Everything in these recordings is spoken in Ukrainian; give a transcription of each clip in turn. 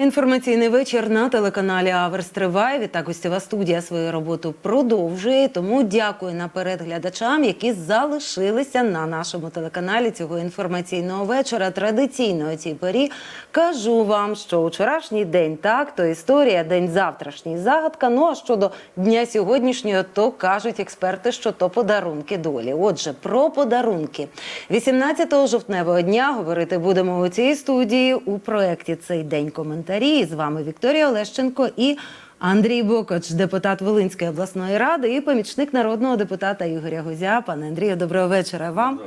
Інформаційний вечір на телеканалі Аверс триває. Відтак гостєва студія свою роботу продовжує. Тому дякую наперед глядачам, які залишилися на нашому телеканалі цього інформаційного вечора. Традиційно о цій порі кажу вам, що вчорашній день так, то історія, день завтрашній загадка. Ну а щодо дня сьогоднішнього, то кажуть експерти, що то подарунки долі. Отже, про подарунки 18 жовтневого дня говорити будемо у цій студії у проєкті цей день коментарі. З вами Вікторія Олещенко і. Андрій Бокоч, депутат Волинської обласної ради, і помічник народного депутата Ігоря Гузя. Пане Андрію, доброго вечора вам.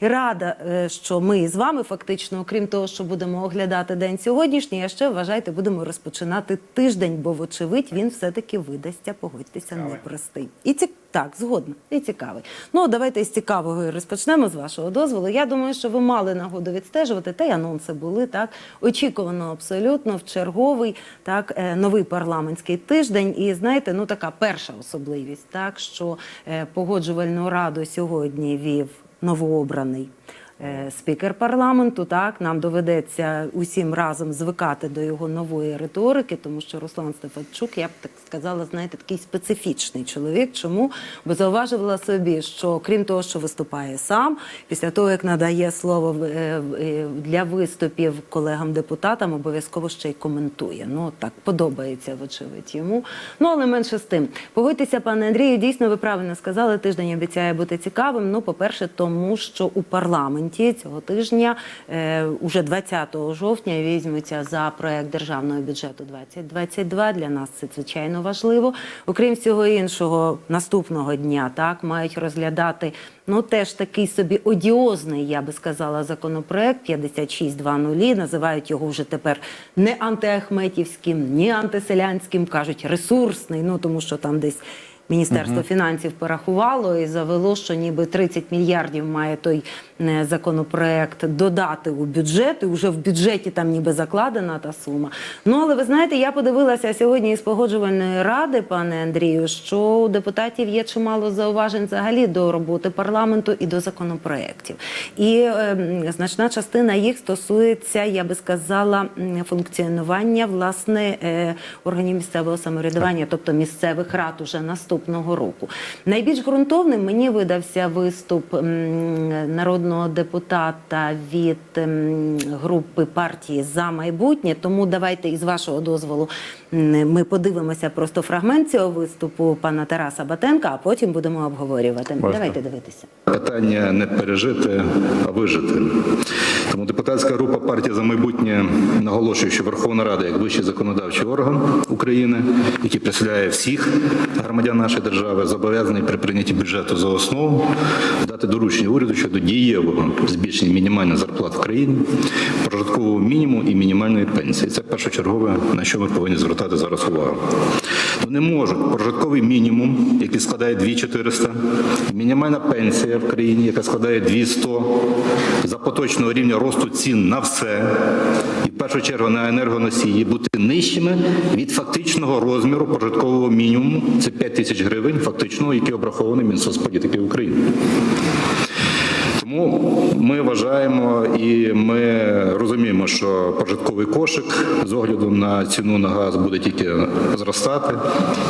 І рада, е, що ми з вами фактично, окрім того, що будемо оглядати день сьогоднішній, а ще вважайте, будемо розпочинати тиждень, бо, вочевидь, він все-таки видасться, погодьтеся, непростий. І ці... так, згодна, і цікавий. Ну, давайте із цікавого розпочнемо з вашого дозволу. Я думаю, що ви мали нагоду відстежувати, та й анонси були так. Очікувано абсолютно в черговий так е, новий парламентський тиждень. І знаєте, ну така перша особливість, так що е, погоджувальну раду сьогодні вів новообраний спікер парламенту. Так нам доведеться усім разом звикати до його нової риторики, тому що Руслан Стефанчук, я б так сказала, знаєте, такий специфічний чоловік. Чому? Бо зауважувала собі, що крім того, що виступає сам, після того як надає слово е, е, для виступів колегам-депутатам, обов'язково ще й коментує. Ну так подобається, вочевидь, йому. Ну але менше з тим. Погодьтеся, пане Андрію, дійсно ви правильно сказали. Тиждень обіцяє бути цікавим. Ну, по-перше, тому що у парламенті цього тижня, е, уже 20 жовтня, візьмуться за проект державного бюджету 2022. Для нас це звичайно важливо. Окрім всього іншого, наступного дня так мають розглядати. Ну, теж такий собі одіозний, я би сказала, законопроект 5620. Називають його вже тепер не антиахметівським, ні антиселянським, кажуть ресурсний. Ну тому що там десь Міністерство фінансів порахувало і завело, що ніби 30 мільярдів має той е, законопроект додати у бюджет, і вже в бюджеті там ніби закладена та сума. Ну але ви знаєте, я подивилася сьогодні із погоджувальної ради, пане Андрію, що у депутатів є чимало зауважень взагалі до роботи парламенту і до законопроєктів. І е, значна частина їх стосується, я би сказала, функціонування власне е, органів місцевого самоврядування, тобто місцевих рад уже наступного року. Найбільш ґрунтовним мені видався виступ народного депутата від групи партії за майбутнє. Тому давайте із вашого дозволу ми подивимося просто фрагмент цього виступу пана Тараса Батенка, а потім будемо обговорювати. Можна. Давайте дивитися. Питання не пережити, а вижити. Тому депутатська група партія за майбутнє наголошує, що Верховна Рада, як вищий законодавчий орган України, який представляє всіх громадян нашої держави, зобов'язаний при прийнятті бюджету за основу дати доручення уряду щодо дієвого збільшення мінімальних зарплат в країні, прожиткового мінімуму і мінімальної пенсії. Це першочергове, на що ми повинні звертати зараз увагу. Вони можуть прожитковий мінімум, який складає 2400, мінімальна пенсія в країні, яка складає 200, за поточного рівня росту цін на все, і в першу чергу на енергоносії, бути нижчими від фактичного розміру прожиткового мінімуму. Це 5 тисяч гривень, фактичного, який обрахований Мінсоцполітики України. Тому ми вважаємо і ми розуміємо, що прожитковий кошик з огляду на ціну на газ буде тільки зростати,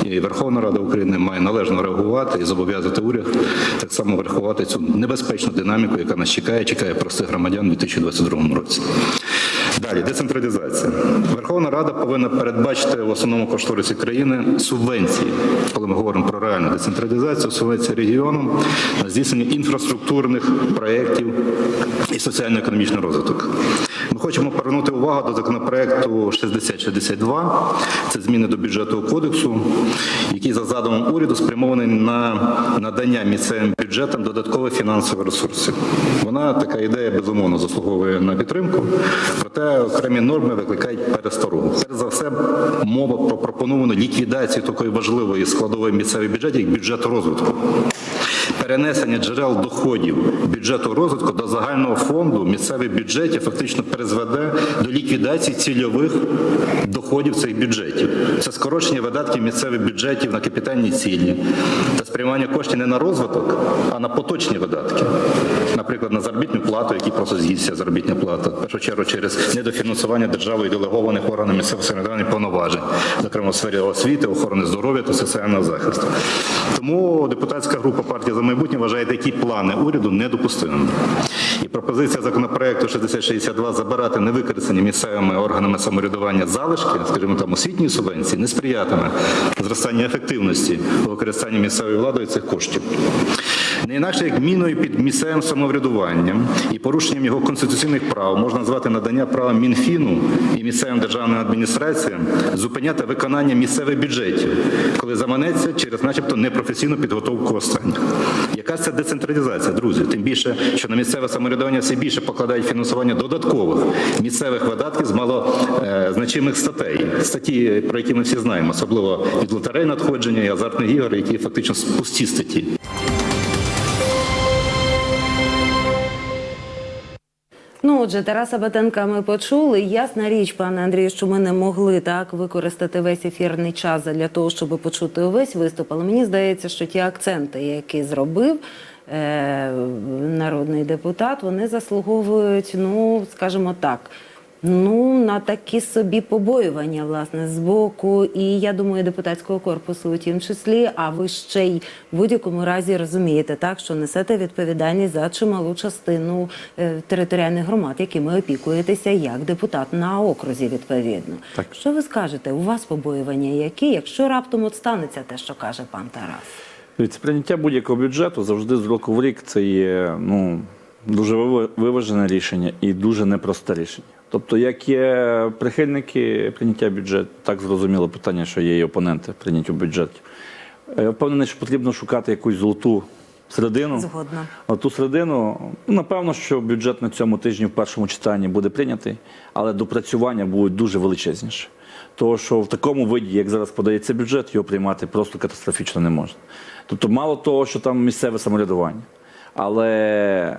і Верховна Рада України має належно реагувати і зобов'язати уряд так само врахувати цю небезпечну динаміку, яка нас чекає, чекає простих громадян у 2022 році. Далі децентралізація. Верховна Рада повинна передбачити в основному кошторисі країни субвенції, коли ми говоримо про реальну децентралізацію, субвенції регіонам на здійснення інфраструктурних проєктів і соціально-економічний розвиток. Ми хочемо повернути увагу до законопроекту 6062. Це зміни до бюджетного кодексу, який за задумом уряду спрямований на надання місцевим бюджетам додаткових фінансових ресурсів. Вона така ідея безумовно заслуговує на підтримку, проте окремі норми викликають пересторогу. Перш за все, мова про пропоновану ліквідацію такої важливої складової місцевих бюджетів, як бюджет розвитку. Перенесення джерел доходів бюджету розвитку до загального фонду місцевих бюджетів фактично призведе до ліквідації цільових доходів цих бюджетів. Це скорочення видатків місцевих бюджетів на капітальні цілі та спрямування коштів не на розвиток, а на поточні видатки. Наприклад, на заробітну плату, які просто з'їсться заробітна плата. В першу чергу через недофінансування державою делегованих органів місцевого самоврядування повноважень, зокрема в сфері освіти, охорони здоров'я та соціального захисту. Тому депутатська група партія за майбутнє вважає такі плани уряду недопустимими. І пропозиція законопроекту 6062 забирати невикористані місцевими органами самоврядування залишки, скажімо там освітньої субвенції, не сприятиме зростанню ефективності у використанні місцевою владою цих коштів. Не інакше як міною під місцевим самоврядуванням і порушенням його конституційних прав можна назвати надання права Мінфіну і місцевим державним адміністраціям зупиняти виконання місцевих бюджетів, коли заманеться через, начебто, непрофесійну підготовку останніх. Яка це децентралізація, друзі? Тим більше, що на місцеве самоврядування все більше покладають фінансування додаткових місцевих видатків з малозначимих статей, статті, про які ми всі знаємо, особливо від лотерей надходження і азартних ігор, які фактично пусті статті. Отже, Тараса Батенка ми почули. Ясна річ, пане Андрію, що ми не могли так використати весь ефірний час для того, щоб почути увесь виступ. Але мені здається, що ті акценти, які зробив е- народний депутат, вони заслуговують, ну, скажімо так. Ну, на такі собі побоювання, власне, з боку, і я думаю, депутатського корпусу у тім числі. А ви ще й в будь-якому разі розумієте, так що несете відповідальність за чималу частину е, територіальних громад, якими опікуєтеся як депутат на окрузі, відповідно. Так. Що ви скажете? У вас побоювання які, якщо раптом от станеться те, що каже пан Тарас? Дивіться, прийняття будь-якого бюджету завжди з року в рік це є ну, дуже виважене рішення і дуже непросте рішення. Тобто, як є прихильники прийняття бюджету, так зрозуміло питання, що є і опоненти прийняття бюджетів. Я впевнений, що потрібно шукати якусь золоту середину. Згодна. Ту середину, ну, напевно, що бюджет на цьому тижні в першому читанні буде прийнятий, але допрацювання будуть дуже величезніші. Тому що в такому виді, як зараз подається бюджет, його приймати просто катастрофічно не можна. Тобто, мало того, що там місцеве самоврядування. Але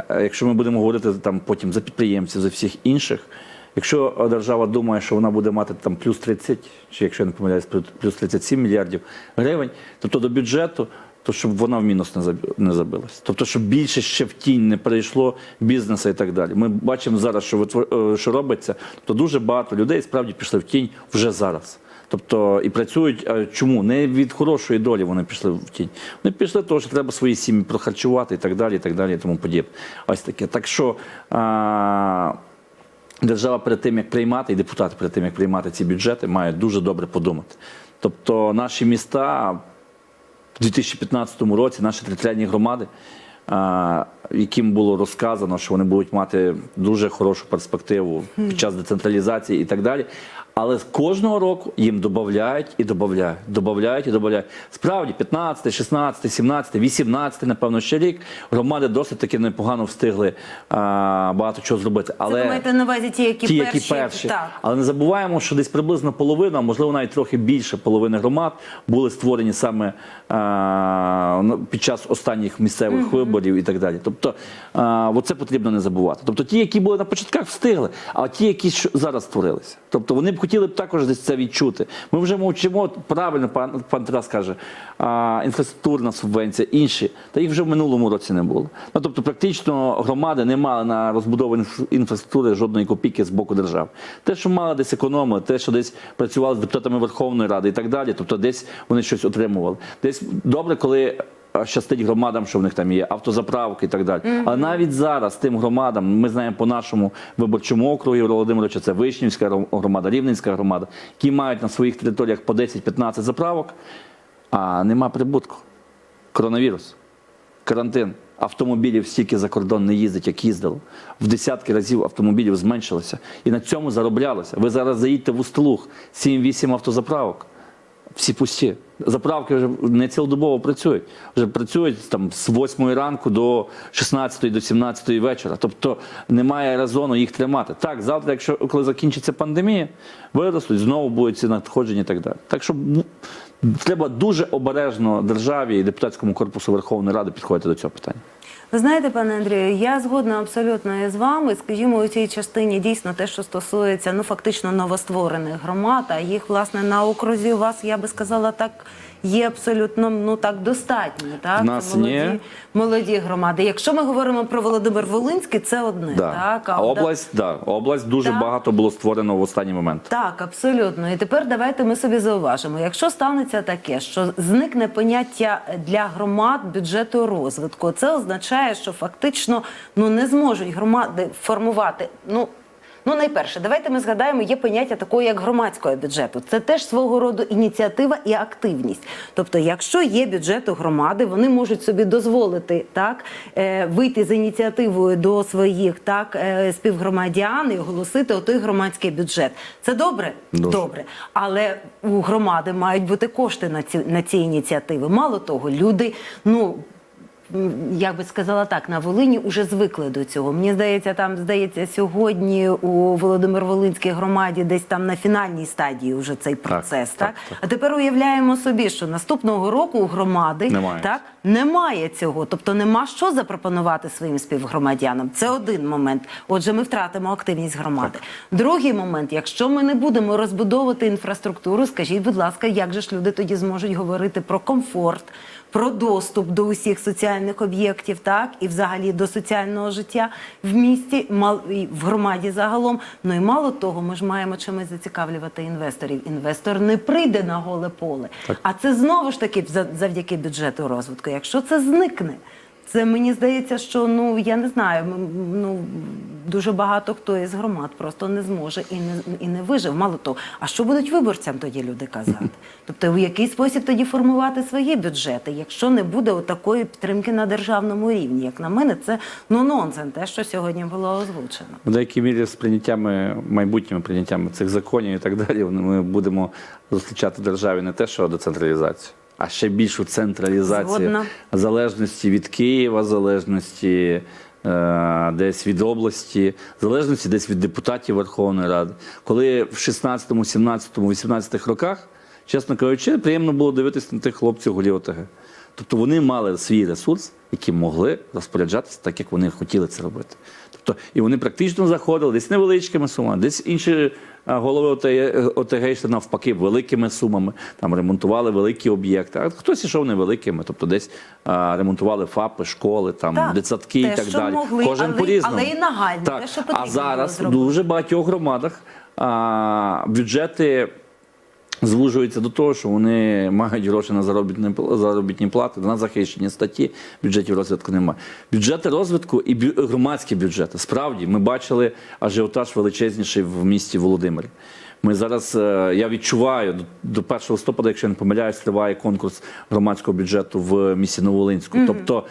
е, якщо ми будемо говорити там потім за підприємців, за всіх інших, якщо держава думає, що вона буде мати там плюс 30, чи якщо я не помиляюсь, плюс 37 мільярдів гривень, тобто до бюджету, то щоб вона в мінус не забилась. Тобто, щоб більше ще в тінь не перейшло бізнесу і так далі. Ми бачимо зараз, що витвор- е, що робиться, то дуже багато людей справді пішли в тінь вже зараз. Тобто і працюють чому? Не від хорошої долі вони пішли в тінь. Вони пішли, тому що треба свої сім'ї прохарчувати і так далі, і так далі, і тому подібне. Ось таке. Так що а, держава перед тим, як приймати, і депутати перед тим, як приймати ці бюджети, мають дуже добре подумати. Тобто наші міста в 2015 році, наші територіальні громади, яким було розказано, що вони будуть мати дуже хорошу перспективу під час децентралізації і так далі. Але з кожного року їм додають і додають, додають і додають. Справді, 15, 16, 17, 18, напевно, ще рік громади досить таки непогано встигли а, багато чого зробити. Але Це маєте на увазі ті, які ті, перші? які перші. Так. Але не забуваємо, що десь приблизно половина, можливо навіть трохи більше половини громад були створені саме а, ну, під час останніх місцевих виборів і так далі. Тобто, а, оце потрібно не забувати. Тобто ті, які були на початках, встигли, а ті, які зараз створилися. Тобто вони б хотіли б також десь це відчути. Ми вже мовчимо, правильно пан, пан Тарас каже, а, інфраструктурна субвенція, інші, та їх вже в минулому році не було. Ну, тобто, практично громади не мали на розбудову інфраструктури жодної копійки з боку держави. Те, що мали десь економили, те, що десь працювали з депутатами Верховної Ради і так далі, тобто десь вони щось отримували. Десь добре, коли. А, Щастить громадам, що в них там є автозаправки і так далі. Але навіть зараз тим громадам, ми знаємо по нашому виборчому округу Ігоря Володимировича, це Вишнівська громада, Рівненська громада, які мають на своїх територіях по 10-15 заправок, а нема прибутку. Коронавірус, карантин. Автомобілів стільки за кордон не їздить, як їздило. В десятки разів автомобілів зменшилося. І на цьому зароблялося. Ви зараз заїдьте в Устилух, 7-8 автозаправок. Всі пусті. Заправки вже не цілодобово працюють. Вже працюють там з 8 ранку до 16 до 17 вечора. Тобто немає резону їх тримати. Так, завтра, якщо коли закінчиться пандемія, виростуть, знову будуть ці надходження і так далі. Так що ну, треба дуже обережно державі і депутатському корпусу Верховної Ради підходити до цього питання. Ви знаєте, пане Андрію, я згодна абсолютно із вами. Скажімо, у цій частині дійсно те, що стосується ну фактично новостворених громад, а їх власне на окрузі у вас, я би сказала так. Є абсолютно ну так достатньо. Так В нас молоді, молоді громади. Якщо ми говоримо про Володимир Волинський, це одне. Да. Так а область, да, область дуже Так. багато було створено в останній момент. Так, абсолютно. І тепер давайте ми собі зауважимо. Якщо станеться таке, що зникне поняття для громад бюджету розвитку, це означає, що фактично ну не зможуть громади формувати. Ну ну найперше, давайте ми згадаємо, є поняття такого, як громадського бюджету. Це теж свого роду ініціатива і активність. Тобто, якщо є бюджет у громади, вони можуть собі дозволити так е, вийти з ініціативою до своїх так е, співгромадян і оголосити отой громадський бюджет. Це добре? Дуже. Добре. Але у громади мають бути кошти на ці на ці ініціативи. Мало того, люди, ну. Я би сказала так, на Волині вже звикли до цього. Мені здається, там здається сьогодні у Володимир Волинській громаді десь там на фінальній стадії вже цей процес. Так, так, так. а тепер уявляємо собі, що наступного року у громади Немає. так немає цього, тобто нема що запропонувати своїм співгромадянам. Це один момент. Отже, ми втратимо активність громади. Другий момент, якщо ми не будемо розбудовувати інфраструктуру, скажіть, будь ласка, як же ж люди тоді зможуть говорити про комфорт, про доступ до усіх соціальних об'єктів, так і взагалі до соціального життя в місті, мал і в громаді загалом. Ну і мало того, ми ж маємо чимось зацікавлювати інвесторів. Інвестор не прийде на голе поле, а це знову ж таки завдяки бюджету розвитку. Якщо це зникне. Це мені здається, що ну я не знаю. Ну дуже багато хто із громад просто не зможе і не і не вижив. Мало того, а що будуть виборцям тоді люди казати? Тобто, в який спосіб тоді формувати свої бюджети, якщо не буде такої підтримки на державному рівні? Як на мене, це ну нонсен, те, що сьогодні було озвучено. В деякій мірі з прийняттями, майбутніми прийняттями цих законів і так далі, ми будемо зустрічати державі не те, що децентралізацію, а ще більшу централізацію Згодна. залежності від Києва, залежності е, десь від області, залежності десь від депутатів Верховної Ради. Коли в 16, 17, 18 роках, чесно кажучи, приємно було дивитися на тих хлопців голів ОТГ. Тобто вони мали свій ресурс, яким могли розпоряджатися так, як вони хотіли це робити. Тобто, і вони практично заходили десь невеличкими сумами, десь інші голови ОТГ, навпаки великими сумами, там ремонтували великі об'єкти. А хтось ішов невеликими, тобто десь а, ремонтували ФАПи, школи, там Так, дитсадки те, і так що далі. могли, Кожен але- по-різному. але і нагальне, так. те, що потрібно А зараз в дуже багатьох громадах а, бюджети звужуються до того, що вони мають гроші на заробітні, заробітні плати, на захищені статті, бюджетів розвитку немає. Бюджети розвитку і бю- громадські бюджети. Справді, ми бачили ажіотаж величезніший в місті Володимирі. Ми зараз, е, я відчуваю, до- до 1 листопада, якщо я не помиляюсь, триває конкурс громадського бюджету в місті Новолинську. Тобто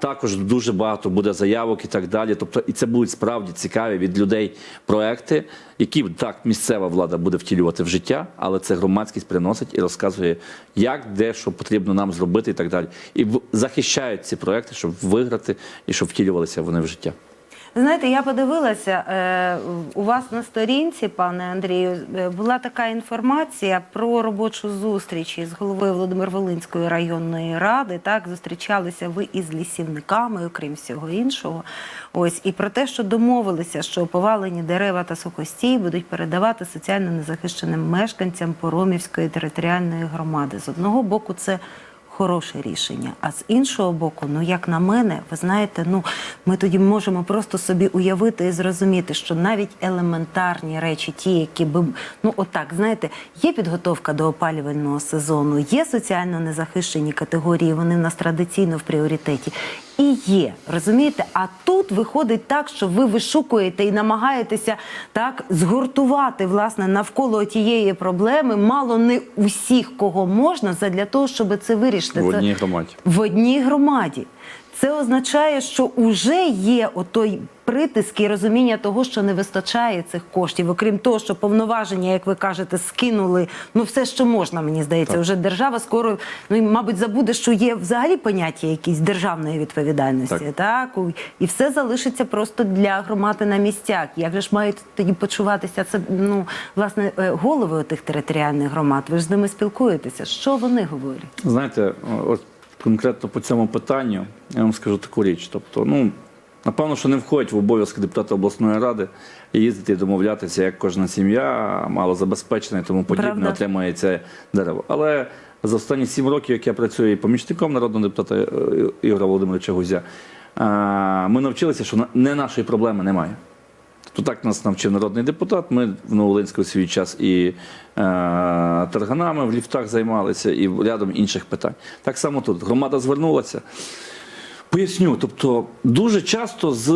також дуже багато буде заявок і так далі. Тобто, і це будуть справді цікаві від людей проекти, які так місцева влада буде втілювати в життя, але це громадськість приносить і розказує, як, де, що потрібно нам зробити, і так далі. І захищають ці проекти, щоб виграти і щоб втілювалися вони в життя. Знаєте, я подивилася е, у вас на сторінці, пане Андрію, е, була така інформація про робочу зустріч із головою Володимир Волинської районної ради. Так зустрічалися ви із лісівниками, окрім всього іншого. Ось і про те, що домовилися, що повалені дерева та сухостій будуть передавати соціально незахищеним мешканцям Поромівської територіальної громади. З одного боку, це хороше рішення. А з іншого боку, ну як на мене, ви знаєте, ну ми тоді можемо просто собі уявити і зрозуміти, що навіть елементарні речі, ті, які би ну отак, знаєте, є підготовка до опалювального сезону, є соціально незахищені категорії, вони в нас традиційно в пріоритеті. І є, розумієте? А тут виходить так, що ви вишукуєте і намагаєтеся так згуртувати власне навколо тієї проблеми, мало не усіх, кого можна, задля того, щоб це вирішити. В одній громаді. в одній громаді. Це означає, що вже є отой притиск і розуміння того, що не вистачає цих коштів. Окрім того, що повноваження, як ви кажете, скинули ну все, що можна, мені здається, вже держава скоро ну мабуть забуде, що є взагалі поняття якісь державної відповідальності. Так. Так, і все залишиться просто для громади на місцях. Як же ж мають тоді почуватися це ну власне е, голови тих територіальних громад? Ви ж з ними спілкуєтеся. Що вони говорять? Знаєте, от конкретно по цьому питанню я вам скажу таку річ. Тобто, ну напевно, що не входить в обов'язки депутата обласної ради їздити і домовлятися, як кожна сім'я малозабезпечена і тому подібне Правда. отримує це дерево. Але за останні сім років, як я працюю і помічником народного депутата е, Ігоря Володимировича Гузя, е, ми навчилися, що не нашої проблеми немає. То так нас навчив народний депутат. Ми в Новолинську в свій час і е, тарганами в ліфтах займалися, і рядом інших питань. Так само тут громада звернулася. Поясню, тобто дуже часто з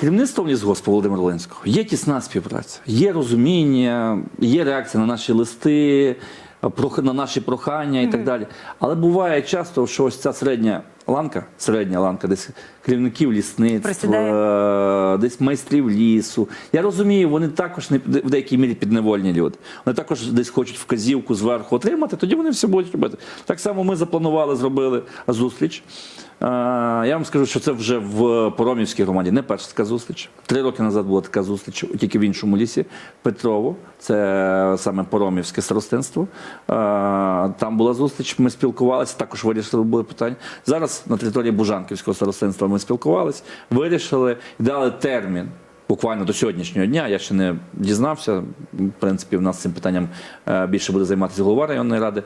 керівництвом лісгоспу Володимира Волинського є тісна співпраця, є розуміння, є реакція на наші листи, на наші прохання і так далі. Але буває часто, що ось ця середня ланка, середня ланка, десь керівників лісництва, е, десь майстрів лісу. Я розумію, вони також не в деякій мірі підневольні люди. Вони також десь хочуть вказівку зверху отримати, тоді вони все будуть робити. Так само ми запланували, зробили зустріч. Е, Я вам скажу, що це вже в Поромівській громаді не перша така зустріч. Три роки назад була така зустріч, тільки в іншому лісі Петрово, це саме Поромівське старостинство. Е, Там була зустріч, ми спілкувалися, також вирішили були питання. Зараз на території Бужанківського старостинства ми спілкувалися, вирішили і дали термін. Буквально до сьогоднішнього дня я ще не дізнався. В принципі, в нас цим питанням е, більше буде займатися голова районної ради.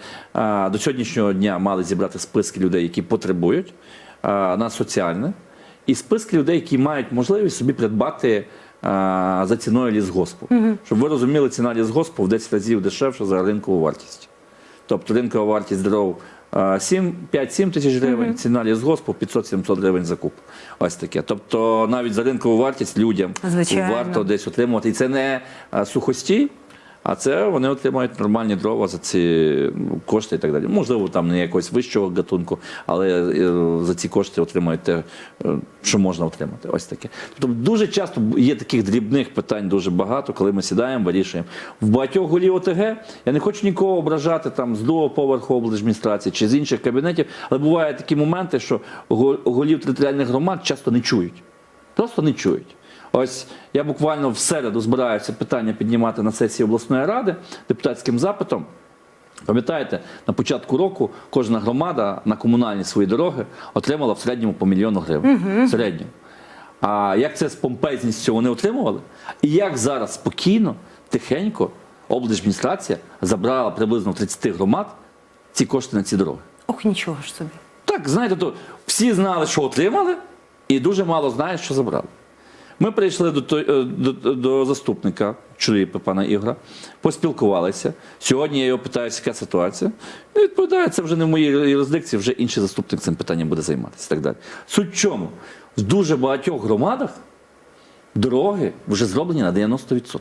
До сьогоднішнього дня мали зібрати списки людей, які потребують на соціальне, і списки людей, які мають можливість собі придбати е, за ціною лісгоспу. Щоб ви розуміли, ціна лісгоспу в 10 разів дешевша за ринкову вартість. Тобто ринкова вартість дров е, 7, 5-7 тисяч гривень, ціна лісгоспу 500-700 гривень за куб. Ось таке. Тобто навіть за ринкову вартість людям Звичайно. варто десь отримувати. І це не е, сухостій, а це вони отримають нормальні дрова за ці ну, кошти і так далі. Можливо, там не якогось вищого гатунку, але е, за ці кошти отримають те, е, що можна отримати. Ось таке. Тобто дуже часто є таких дрібних питань дуже багато, коли ми сідаємо, вирішуємо. В багатьох голів ОТГ я не хочу нікого ображати там з другого поверху облдержадміністрації чи з інших кабінетів, але бувають такі моменти, що го- голів територіальних громад часто не чують. Просто не чують. Ось я буквально в середу збираюся питання піднімати на сесії обласної ради депутатським запитом. Пам'ятаєте, на початку року кожна громада на комунальні свої дороги отримала в середньому по мільйону гривень. В середньому. А як це з помпезністю вони отримували? І як зараз спокійно, тихенько облдержадміністрація забрала приблизно в 30 громад ці кошти на ці дороги. Ох, нічого ж собі. Так, знаєте, то всі знали, що отримали, і дуже мало знають, що забрали. Ми прийшли до, той- е, до, до заступника чоловіка пана Ігора, поспілкувалися. Сьогодні я його питаю, яка ситуація. Він відповідає, це вже не в моїй юрисдикції, вже інший заступник цим питанням буде займатися. І так далі. Суть в чому? В дуже багатьох громадах дороги вже зроблені на 90%.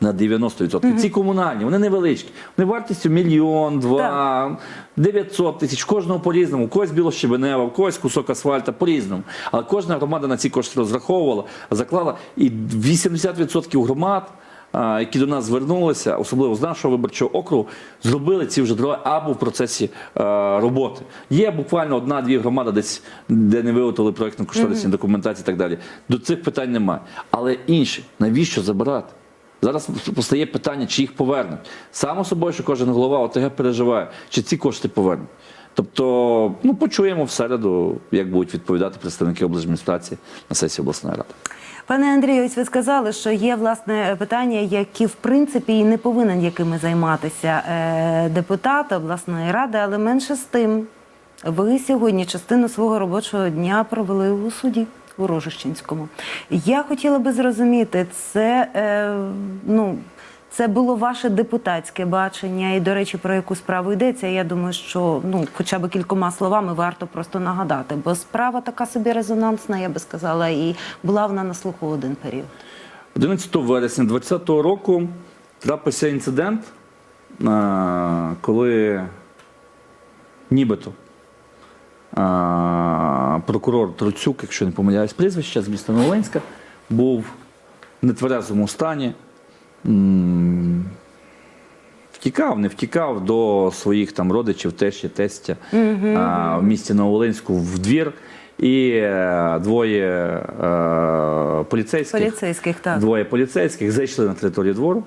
На 90%. Ці комунальні, вони невеличкі. Вони вартістю мільйон, два, 900 тисяч. Кожного по-різному. Когось білощебенева, когось кусок асфальта по-різному. Але кожна громада на ці кошти розраховувала, заклала. І 80% громад, які до нас звернулися, особливо з нашого виборчого округу, зробили ці вже дороги або в процесі роботи. Є буквально одна-дві громади, десь де не виготовили проєктно кошторисні документації і так далі. До цих питань немає. Але інші, навіщо забирати? Зараз постає питання, чи їх повернуть. Само собою, що кожен голова ОТГ переживає, чи ці кошти повернуть. Тобто, ну почуємо в середу, як будуть відповідати представники облдержадміністрації на сесії обласної ради. Пане Андрію, ось ви сказали, що є власне питання, які в принципі і не повинен якими займатися е, депутат обласної ради, але менше з тим, ви сьогодні частину свого робочого дня провели у суді у Рожищенському. Я хотіла би зрозуміти, це е, ну. Це було ваше депутатське бачення, і до речі, про яку справу йдеться. Я думаю, що ну, хоча б кількома словами варто просто нагадати, бо справа така собі резонансна, я би сказала, і була вона на слуху один період. 11 вересня 2020 року трапився інцидент, коли нібито прокурор Троцюк, якщо не помиляюсь прізвище, з міста Новоленська, був в нетверезому стані. Втікав, не втікав до своїх там родичів, тещі, тестя а, в місті Новолинську в двір. І е, двоє е, поліцейських, Поліцейських, так. двоє поліцейських зайшли на територію двору.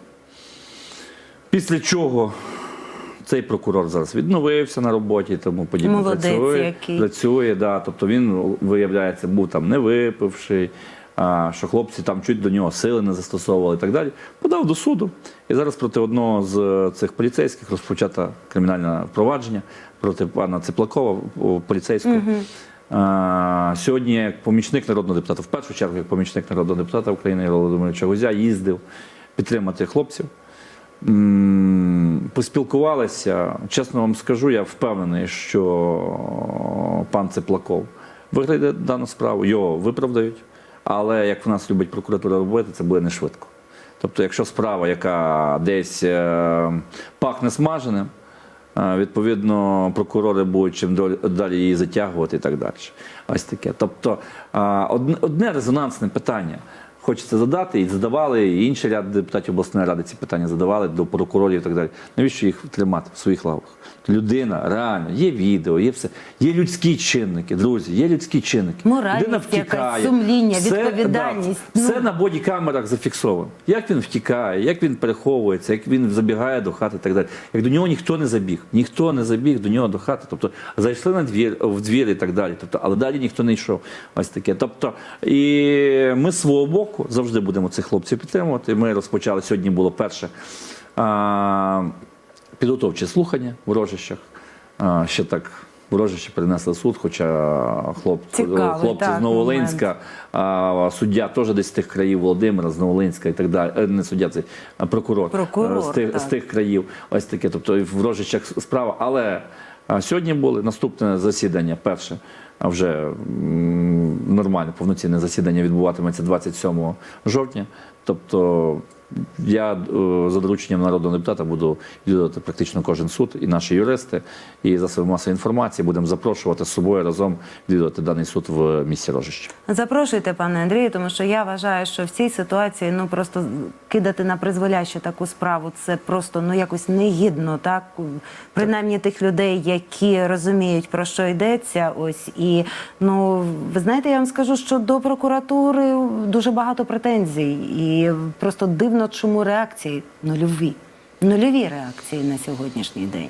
Після чого цей прокурор зараз відновився на роботі тому подібне. Працює, який. працює, да. Тобто він, виявляється, був там не випивший, а, що хлопці там чуть до нього сили не застосовували і так далі. Подав до суду. І зараз проти одного з цих поліцейських розпочато кримінальне провадження проти пана Циплакова, о, поліцейського. А, Сьогодні як помічник народного депутата, в першу чергу як помічник народного депутата України Володимировича Гузя їздив підтримати хлопців. Поспілкувалися. Чесно вам скажу, я впевнений, що пан Циплаков виграє дану справу, його виправдають. Але як в нас любить прокуратура робити, це буде не швидко. Тобто, якщо справа, яка десь е, пахне смаженим, е, відповідно, прокурори будуть чим далі її затягувати і так далі. Ось таке. Тобто, е, одне резонансне питання хочеться задати, і задавали, і інший ряд депутатів обласної ради ці питання задавали до прокурорів і так далі. Навіщо їх тримати в своїх лавах? Людина реально, є відео, є все. Є людські чинники, друзі, є людські чинники. Моральність Людина якась, втікає. сумління, Все, відповідальність. да, все Ну. на бодікамерах зафіксовано. Як він втікає, як він переховується, як він забігає до хати і так далі. Як до нього ніхто не забіг, ніхто не забіг до нього до хати. Тобто зайшли на двір, в двір і так далі. Тобто, але далі ніхто не йшов. Ось таке. Тобто, і ми свого боку завжди будемо цих хлопців підтримувати. Ми розпочали сьогодні було перше а, підготовче слухання в Рожищах. А, ще так. Ворожище перенесли в суд, хоча хлопці, Цікавий, хлопці так, з Новолинська, а, суддя теж десь з тих країв Володимира, з Новолинська і так далі. Е, Не суддя, це прокурор, Прокурор, е, з, тих, з тих країв. Ось таке. Тобто в Рожичах справа. Але а, сьогодні були наступне засідання, перше. А вже нормальне повноцінне засідання відбуватиметься 27 жовтня. Тобто я е, за дорученням народного депутата буду відвідувати практично кожен суд, і наші юристи, і засоби масової інформації будемо запрошувати з собою разом відвідувати даний суд в місті Рожище. Запрошуйте, пане Андрію, тому що я вважаю, що в цій ситуації ну просто кидати на призволяще таку справу це просто ну якось негідно, так принаймні тих людей, які розуміють про що йдеться. Ось і ну ви знаєте, я вам скажу, що до прокуратури дуже багато претензій, і просто дивно, чому реакції нульові. Нульові реакції на сьогоднішній день.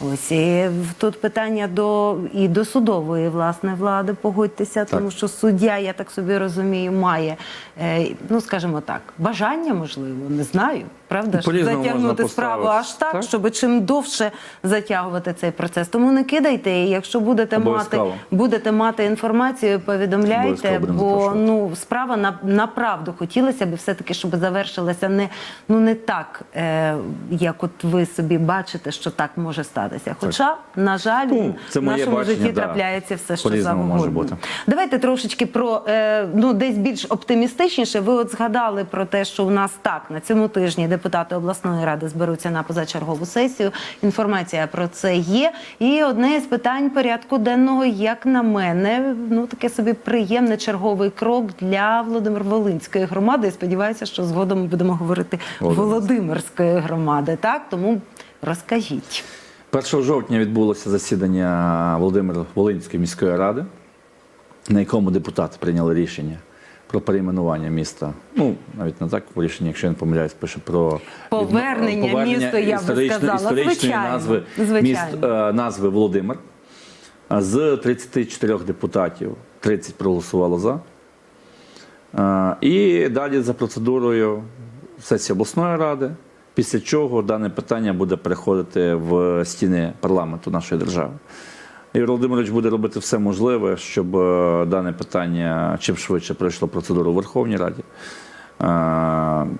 Ось і тут питання до і до судової власне влади, погодьтеся, тому що суддя, я так собі розумію, має е, ну скажімо так, бажання, можливо, не знаю. Правда ж затягнути справу аж так, Так. щоб чим довше затягувати цей процес. Тому не кидайте, і якщо будете мати будете мати інформацію, повідомляйте, бо ну справа на направду хотілося б все таки, щоб завершилася не ну не так, е, як от ви собі бачите, що так може статися. Хоча, на жаль, Ну, це в нашому бачення, житті да. трапляється все, що завгодно. може бути. Давайте трошечки про е, ну десь більш оптимістичніше. Ви от згадали про те, що у нас так на цьому тижні депутати обласної ради зберуться на позачергову сесію. Інформація про це є. І одне із питань порядку денного, як на мене, ну таке собі приємний черговий крок для Володимир-Волинської громади. І сподіваюся, що згодом ми будемо говорити Володимирської. Володимирської громади. Так тому розкажіть. 1 жовтня відбулося засідання Володимир Волинської міської ради, на якому депутати прийняли рішення про перейменування міста. Ну, навіть не так рішення, якщо я не помиляюсь, пише про Повернення міста, я би сказала. історичної Звичайно, назви звичайно. міст, е, назви Володимир. З 34 депутатів 30 проголосувало за. Е, І далі за процедурою сесії обласної ради, після чого дане питання буде переходити в стіни парламенту нашої держави. Ігор Володимирович буде робити все можливе, щоб е, дане питання чим швидше пройшло процедуру у Верховній Раді. Е,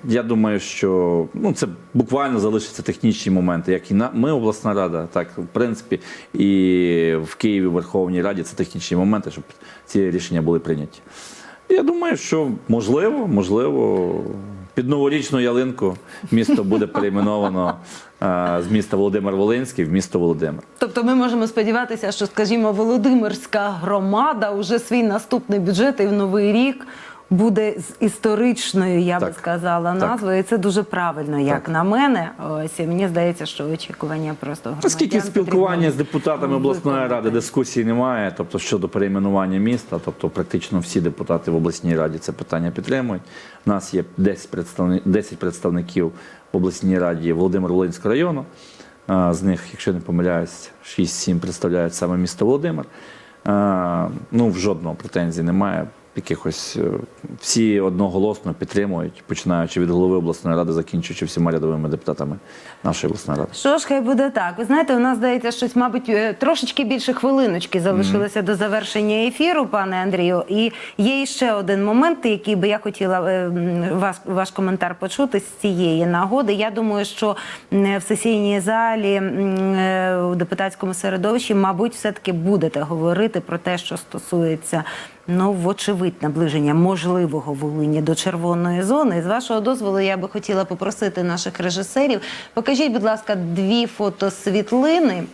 Я думаю, що ну, це буквально залишаться технічні моменти, як і на ми, обласна рада, так в принципі, і в Києві, в Верховній Раді це технічні моменти, щоб ці рішення були прийняті. Я думаю, що можливо, можливо, під новорічну ялинку місто буде перейменовано е, з міста Володимир Волинський в місто Володимир. Тобто ми можемо сподіватися, що, скажімо, Володимирська громада уже свій наступний бюджет і в новий рік буде з історичною, я би сказала, назвою. І це дуже правильно, як Так. на мене. Ось і мені здається, що очікування просто громадян Оскільки спілкування з депутатами обласної ради дискусії немає, тобто щодо перейменування міста, тобто практично всі депутати в обласній раді це питання підтримують. У нас є 10 представників, 10 представників в обласній раді Володимир Волинського району. З них, якщо не помиляюсь, 6-7 представляють саме місто Володимир. Ну, в жодного претензій немає. Якихось е, всі одноголосно підтримують, починаючи від голови обласної ради, закінчуючи всіма рядовими депутатами нашої обласної ради. Що ж, хай буде так. Ви знаєте, у нас здається, щось, мабуть, е, трошечки більше хвилиночки залишилося до завершення ефіру, пане Андрію. І є ще один момент, який би я хотіла е, м, ваш, коментар почути з цієї нагоди. Я думаю, що в сесійній залі у депутатському середовищі, мабуть, все-таки будете говорити про те, що стосується. Ну, вочевидь, наближення можливого Волині до червоної зони. З вашого дозволу я би хотіла попросити наших режисерів. Покажіть, будь ласка, дві фотосвітлини.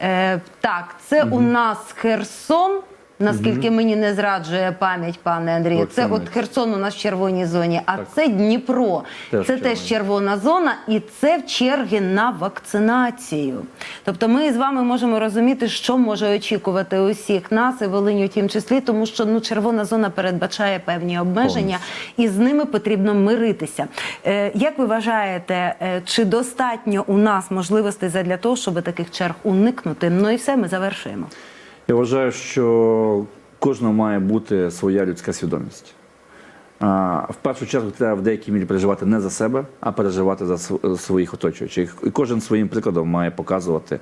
Е, так, це у нас Херсон. Наскільки мені не зраджує пам'ять, пане Андрію, це от Херсон у нас в червоній зоні, а це Дніпро. Теж це теж червона зона, і це в черги на вакцинацію. Тобто ми з вами можемо розуміти, що може очікувати усіх нас, і Волиню в тім числі, тому що ну червона зона передбачає певні обмеження, і з ними потрібно миритися. Е, як ви вважаєте, е, чи достатньо у нас можливостей для того, щоб таких черг уникнути? Ну і все, ми завершуємо. Я вважаю, що кожного має бути своя людська свідомість. В першу чергу треба в деякій мірі переживати не за себе, а переживати за своїх оточуючих. І кожен своїм прикладом має показувати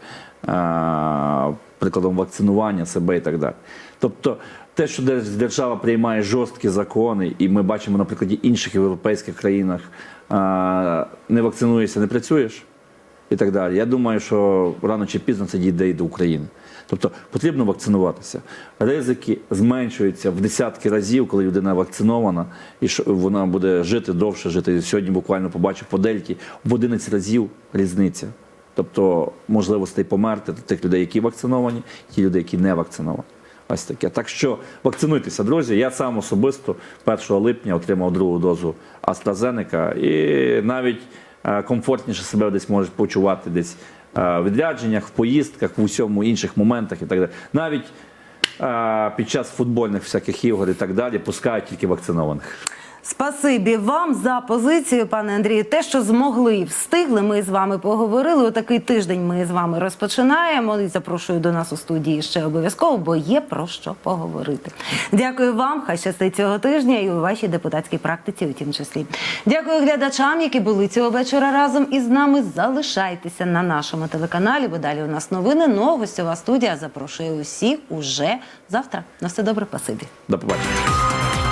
прикладом вакцинування себе і так далі. Тобто, те, що держава приймає жорсткі закони, і ми бачимо на прикладі інших європейських країнах, не вакцинуєшся, не працюєш і так далі. Я думаю, що рано чи пізно це дійде і до України. Тобто потрібно вакцинуватися. Ризики зменшуються в десятки разів, коли людина вакцинована, і вона буде жити довше, жити. Сьогодні буквально побачив по дельті в 11 разів різниця. Тобто можливостей померти тих людей, які вакциновані, ті люди, які не вакциновані. Ось таке. Так що вакцинуйтеся, друзі. Я сам особисто 1 липня отримав другу дозу AstraZeneca і навіть е, комфортніше себе десь можуть почувати десь відрядженнях, в поїздках, в усьому інших моментах і так далі. Навіть е, під час футбольних всяких ігор і так далі пускають тільки вакцинованих. Спасибі вам за позицію, пане Андрію. Те, що змогли і встигли, ми з вами поговорили. Отакий тиждень ми з вами розпочинаємо. І запрошую до нас у студії ще обов'язково, бо є про що поговорити. Дякую вам, хай щастить цього тижня і у вашій депутатській практиці, у тім числі. Дякую глядачам, які були цього вечора разом із нами. Залишайтеся на нашому телеканалі, бо далі у нас новини. Ну, гостьова студія запрошує усіх уже завтра. На все добре, пасибі. До побачення.